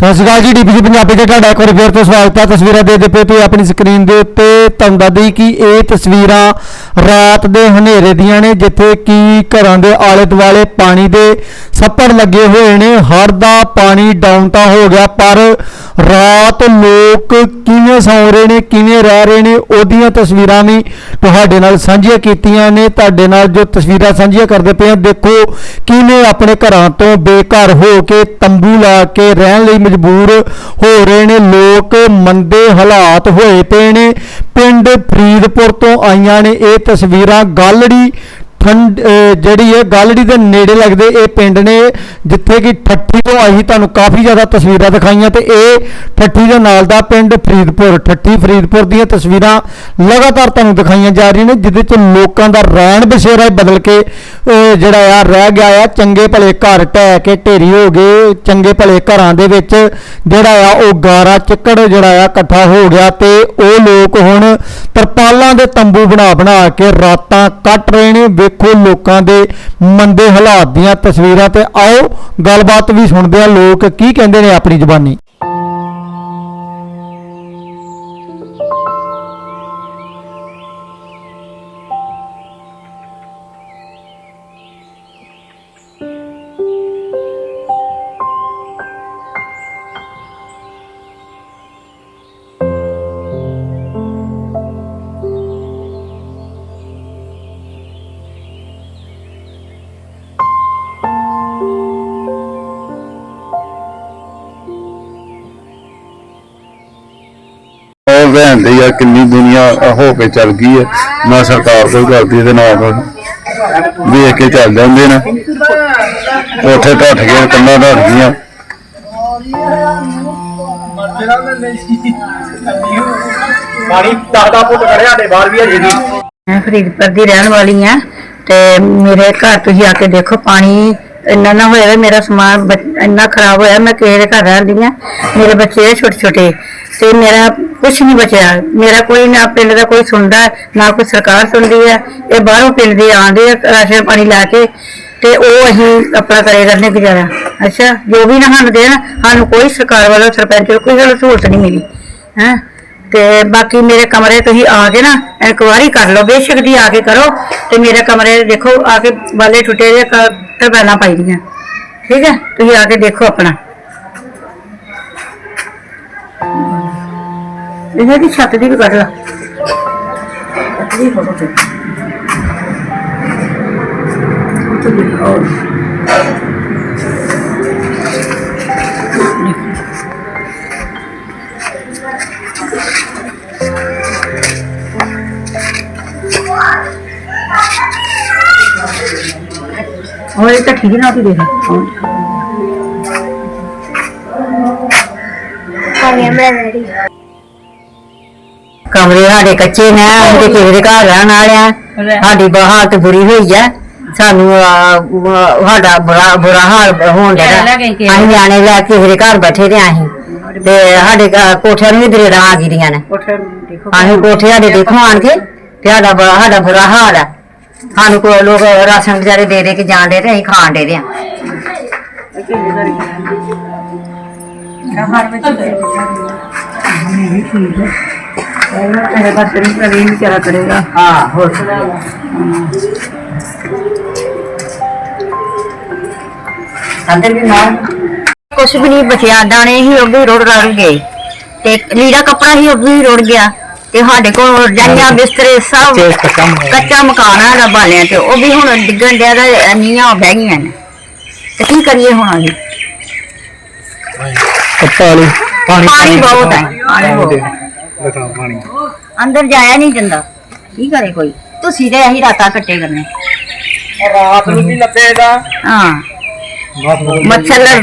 ਸਤਿ ਸ਼੍ਰੀ ਅਕਾਲ ਜੀ ਡੀਪੀਸੀ ਪੰਜਾਬੀ ਤੇ ਤੁਹਾਡਾ ਇੱਕ ਵਾਰ ਫੇਰ ਤੋਂ ਸਵਾਗਤ ਹੈ। ਤਸਵੀਰਾਂ ਦੇ ਦੇ ਪਏ ਤੁਸੀਂ ਆਪਣੀ ਸਕਰੀਨ ਦੇ ਉੱਤੇ ਤੁਹਾਨੂੰ ਦੱਸਦੀ ਕਿ ਇਹ ਤਸਵੀਰਾਂ ਰਾਤ ਦੇ ਹਨੇਰੇ ਦੀਆਂ ਨੇ, ਜਿੱਥੇ ਕਿ ਘਰਾਂ ਦੇ ਆਲੇ ਦੁਆਲੇ ਪਾਣੀ ਦੇ ਸੱਪੜ ਲੱਗੇ ਹੋਏ ਨੇ। ਹੜ੍ਹ ਦਾ ਪਾਣੀ ਡਾਊਨ ਤਾਂ ਹੋ ਗਿਆ, ਪਰ ਰਾਤ ਲੋਕ ਕਿਵੇਂ ਸੌਂ ਰਹੇ ਨੇ, ਕਿਵੇਂ ਰਹਿ ਰਹੇ ਨੇ, ਉਹਦੀਆਂ ਤਸਵੀਰਾਂ ਵੀ ਤੁਹਾਡੇ ਨਾਲ ਸਾਂਝੀਆਂ ਕੀਤੀਆਂ ਨੇ। ਤੁਹਾਡੇ ਨਾਲ ਜੋ ਤਸਵੀਰਾਂ ਸਾਂਝੀਆਂ ਕਰਦੇ ਪਏ ਹਾਂ, ਦੇਖੋ ਕਿਵੇਂ ਆਪਣੇ ਘਰਾਂ ਤੋਂ ਬੇਘਰ ਹੋ ਕੇ ਤੰਬੂ ਲਾ ਕੇ ਰਹਿਣ ਲਈ ਮਜਬੂਰ ਹੋ ਰਹੇ ਨੇ। ਲੋਕ ਮੰਦੇ ਹਾਲਾਤ ਹੋਏ ਪਏ ਨੇ। ਪਿੰਡ ਫਰੀਦਪੁਰ ਤੋਂ ਆਈਆਂ ਨੇ ਇਹ ਤਸਵੀਰਾਂ। ਗਾਲੜੀ ਠੰਡ ਜਿਹੜੀ ਹੈ ਗਾਲੜੀ ਦੇ ਨੇੜੇ ਲੱਗਦੇ ਇਹ ਪਿੰਡ ਨੇ, ਜਿੱਥੇ ਕਿ ਠੱਠੀ ਤੋਂ ਆਈ ਤੁਹਾਨੂੰ ਕਾਫੀ ਜ਼ਿਆਦਾ ਤਸਵੀਰਾਂ ਦਿਖਾਈਆਂ ਤੇ ਇਹ ਠੱਠੀ ਦੇ ਨਾਲ ਦਾ ਪਿੰਡ ਫਰੀਦਪੁਰ, ਠੱਠੀ ਫਰੀਦਪੁਰ ਦੀਆਂ ਤਸਵੀਰਾਂ ਲਗਾਤਾਰ ਤੁਹਾਨੂੰ ਦਿਖਾਈਆਂ ਜਾ ਰਹੀਆਂ ਨੇ, ਜਿਹਦੇ ਚ ਲੋਕਾਂ ਦਾ ਰਹਿਣ ਬਸੇਰਾ ਹੀ ਬਦਲ ਕੇ ਜਿਹੜਾ ਆ, ਰਹਿ ਗਿਆ ਆ, ਚੰਗੇ ਭਲੇ ਘਰ ਢਹਿ ਕੇ ਢੇਰੀ ਹੋ ਗਏ। ਚੰਗੇ ਭਲੇ ਘਰਾਂ ਦੇ ਵਿੱਚ ਜਿਹੜਾ ਆ, ਉਹ ਗਾਰਾ ਚਿੱਕੜ ਜਿਹੜਾ ਆ, ਇਕੱਠਾ ਹੋ ਗਿਆ ਤੇ ਉਹ ਲੋਕ ਹੁਣ ਤਰਪਾਲਾਂ ਦੇ ਤੰਬੂ ਬਣਾ ਬਣਾ ਕੇ ਰਾਤਾਂ ਕੱਟ ਰਹੇ ਨੇ। ਵੇਖੋ ਲੋਕਾਂ ਦੇ ਮੰਦੇ ਹਾਲਾਤ ਦੀਆਂ ਤਸਵੀਰਾਂ ਤੇ ਆਓ, ਗੱਲਬਾਤ ਵੀ ਸੁਣਦੇ ਆ ਲੋਕ ਕੀ ਕਹਿੰਦੇ ਨੇ ਆਪਣੀ ਜ਼ੁਬਾਨੀ? ਉਹ ਭੈਣ ਦੇ ਯਾਰ ਕਿੰਨੀ ਦੁਨੀਆ ਹੋ ਕੇ ਚੱਲ ਗਈ ਹੈ ਨਾ ਸਰਕਾਰ ਕੋਈ ਕਰਦੀ ਤੇ ਨਾ ਕੋਈ ਵੇਖ ਕੇ ਚੱਲ ਜਾਂਦੇ ਨੇ। ਉੱਥੇ ਢੱਠ ਗਏ ਕੰਨਾਂ ਢੱਠ ਗਈਆਂ। ਪਾਣੀ 10-10 ਫੁੱਟ ਖੜਿਆ ਤੇ ਬਾਹਰ ਵੀ ਹੈ ਜੀ ਮੈਂ ਫਰੀਦਪੁਰ ਦੀ ਰਹਿਣ ਵਾਲੀ ਆ ਤੇ ਮੇਰੇ ਘਰ ਤੁਸੀਂ ਆ ਕੇ ਦੇਖੋ ਪਾਣੀ ਇੰਨਾ ਨਾ ਹੋਇਆ ਮੇਰਾ ਸਮਾਨ ਇੰਨਾ ਖਰਾਬ ਹੋਇਆ ਮੈਂ ਕਿਸੇ ਦੇ ਘਰ ਰਹਿੰਦੀ ਆ। ਮੇਰੇ ਬੱਚੇ ਛੋਟੇ ਛੋਟੇ ਤੇ ਮੇਰਾ ਕੁਝ ਨਹੀਂ ਬਚਿਆ। ਮੇਰਾ ਕੋਈ ਨਾ ਪਿੰਡ ਦਾ ਕੋਈ ਸੁਣਦਾ, ਨਾ ਕੋਈ ਸਰਕਾਰ ਸੁਣਦੀ ਹੈ। ਇਹ ਬਾਹਰੋਂ ਪਿੰਡ ਦੇ ਆਉਂਦੇ ਆ, ਰਾਸ਼ਨ ਪਾਣੀ ਲੈ ਕੇ, ਤੇ ਉਹ ਅਸੀਂ ਆਪਣਾ ਕਰੇ ਕਰਨੇ ਗੁਜ਼ਾਰਾ। ਅੱਛਾ, ਜੋ ਵੀ ਨਾ ਸਾਨੂੰ ਦੇਣ, ਸਾਨੂੰ ਕੋਈ ਸਰਕਾਰ ਵੱਲੋਂ ਸਰਪੰਚ ਵੱਲੋਂ ਕੋਈ ਸਾਨੂੰ ਸਹੂਲਤ ਨਹੀਂ ਮਿਲੀ। ਹੈ? ਤੇ ਬਾਕੀ ਮੇਰੇ ਕਮਰੇ ਤੁਸੀਂ ਆ ਕੇ ਨਾ ਇਨਕੁਆਰੀ ਕਰ ਲਓ, ਬੇਸ਼ੱਕ ਦੀ ਆ ਕੇ ਕਰੋ। ਤੇ ਮੇਰੇ ਕਮਰੇ ਦੇਖੋ, ਆ ਕੇ ਬਾਲੇ ਟੁੱਟੇ ਜੇ ਟਰਬੈਲਾਂ ਪਾਈ ਦੀਆਂ। ਠੀਕ ਹੈ? ਤੁਸੀਂ ਆ ਕੇ ਦੇਖੋ ਆਪਣਾ। ਇਹਨਾਂ ਦੀ ਛੱਤ ਦੀ ਵੀ ਕੱਢ ਲਾ ਛੱਤ ਦੀ ਫੋਟੋ ਤੇ ਉੱਥੇ ਦਿਖਾਓ। ਹੋਰ ਕਮਰੇ ਸਾਡੇ ਕੱਚੇ ਨੇ ਅਸੀਂ ਤੇ ਕਿਸੇ ਦੇ ਘਰ ਰਹਿਣ ਵਾਲੇ ਆ। ਸਾਡੀ ਬ- ਹਾਲਤ ਬੁਰੀ ਹੋਈ ਆ। ਸਾਨੂੰ ਆ, ਬ- ਸਾਡਾ ਬੁਰਾ ਬੁਰਾ ਹਾਲ ਹੋਣ ਡਿਆ। ਅਸੀਂ ਨਿਆਣੇ ਲੈ ਕੇ ਕਿਸੇ ਦੇ ਘਰ ਬੈਠੇ ਤੇ ਅਸੀਂ। ਤੇ ਸਾਡੇ ਘਰ ਕੋਠਿਆਂ ਨੂੰ ਵੀ ਦਰੇੜਾਂ ਆ ਗਈਆਂ ਨੇ। ਅਸੀਂ ਕੋਠੇ ਸਾਡੇ ਦੇਖੋ ਆਣ ਕੇ ਤੇ ਸਾਡਾ ਬੜਾ ਸਾਡਾ ਬੁਰਾ ਹਾਲ ਆ। ਸਾਨੂੰ ਕੋਈ ਲੋਕ ਰਾਸ਼ਨ ਵਿਚਾਰੇ ਦੇ ਦੇ ਕੇ ਜਾਣ ਦੇ ਤੇ ਅਸੀਂ ਖਾਣ ਦੇ ਆ। ਮੇਰੇ ਪਾਸ ਤੇਰੀ ਪ੍ਰਵੀਨ ਵਿਚਾਰਾ ਕਰੇਗਾ। ਹਾਂ ਹੋਰ। ਅੰਦਰ ਵੀ ਨਾਲ। ਕੁਛ ਵੀ ਨਹੀਂ ਬਚਿਆ ਦਾਣੇ ਹੀ ਉਹ ਵੀ ਰੋੜ ਰੜ ਗਏ। ਤੇ ਲੀੜਾ ਕੱਪੜਾ ਹੀ ਉਹ ਵੀ ਰੁੜ ਗਿਆ। ਤੇ ਸਾਡੇ ਕੋਲ ਰਜਾਈਆਂ ਬਿਸਤਰੇ ਸਭ ਕੱਚਾ ਮਕਾਨ ਆ ਬਾਲਿਆਂ ਤੇ ਉਹ ਵੀ ਹੁਣ ਡਿੱਗਣ ਡਿਆ ਦਾ ਨੀਆਂ ਬਹਿ ਗਈਆਂ ਨੇ। ਤੇ ਕੀ ਕਰੀਏ ਹੁਣ ਅਸੀਂ? ਪਾਣੀ ਪਾਣੀ ਬਹੁਤ ਹੈ ਪਾਣੀ ਬਹੁਤ ਅੰਦਰ ਜਾਇਆ ਨਹੀਂ ਜਾਂਦਾ। ਕੀ ਕਰੇ ਕੋਈ? ਤੁਸੀਂ ਤੇ ਅਸੀਂ ਰਾਤਾਂ ਕੱਟੇ ਕਰਨੇ ਰਾਤ ਨੂੰ ਵੀ ਲੱਭੇ ਦਾ ਹਾਂ ਮੱਛਰ ਲੜ